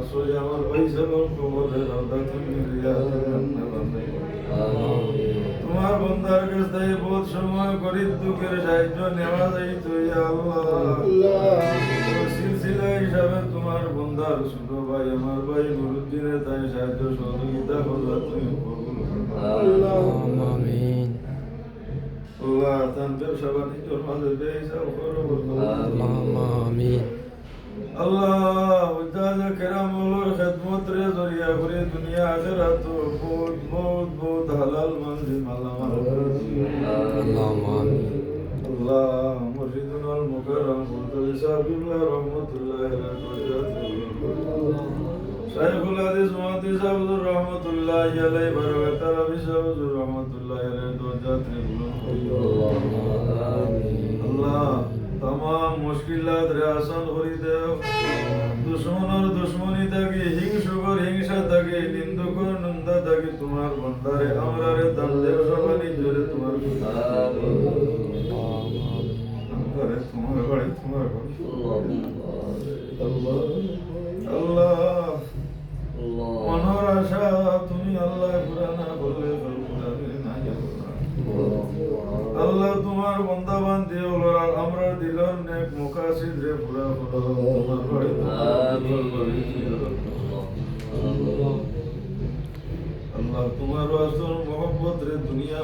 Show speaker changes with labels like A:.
A: আসলে আমার ভাই সাহেব খবরের আদা তুমি রিয়া তোমার বন্দার কাছ থেকে বহুত সময় করি দুঃখের সাহায্য নেওয়া যাই তুই আল্লাহ সিলসিলা হিসাবে তোমার বন্দার ছোট ভাই আমার ভাই নুরুদ্দিনের তাই সাহায্য সহযোগিতা করলা তুমি কবুল করো।
B: آمين
A: আল্লাহ তান ব্যবসা বাণিজ্যর মাঝে বেহিসাব করো
B: اللهم آمين
A: আল্লাহ کرامولر خدمت رے ذریعہ پوری دنیا آخرت بہت بہت بہت حلال منزل
B: اللهم آمين
A: اللہ مرشدنا المکرم قلت صاحب اللہ رحمت اللہ علیہ شیخ الحدیث محتی صاحب رحمت اللہ علیہ برکتہ ربی صاحب رحمت اللہ علیہ دوجات نے بلند মুশকিলাত রে দুশ্মনী হিংসুকর হিংসা নিন্দুকর নিন্দা তোমার আমরা রে সবানি জোরে তোমার তোমার বাড়ি, তোমার আল্লাহ, মনোর আশা, তুমি আল্লাহ পুরা না বললে আল্লাহ তোমার বন্দাবান বান্দি আমরা দিলাম নেক মুকাসিদ রে পুরা হলো তোমার আল্লাহ তোমার মোহাম্মদ রে দুনিয়া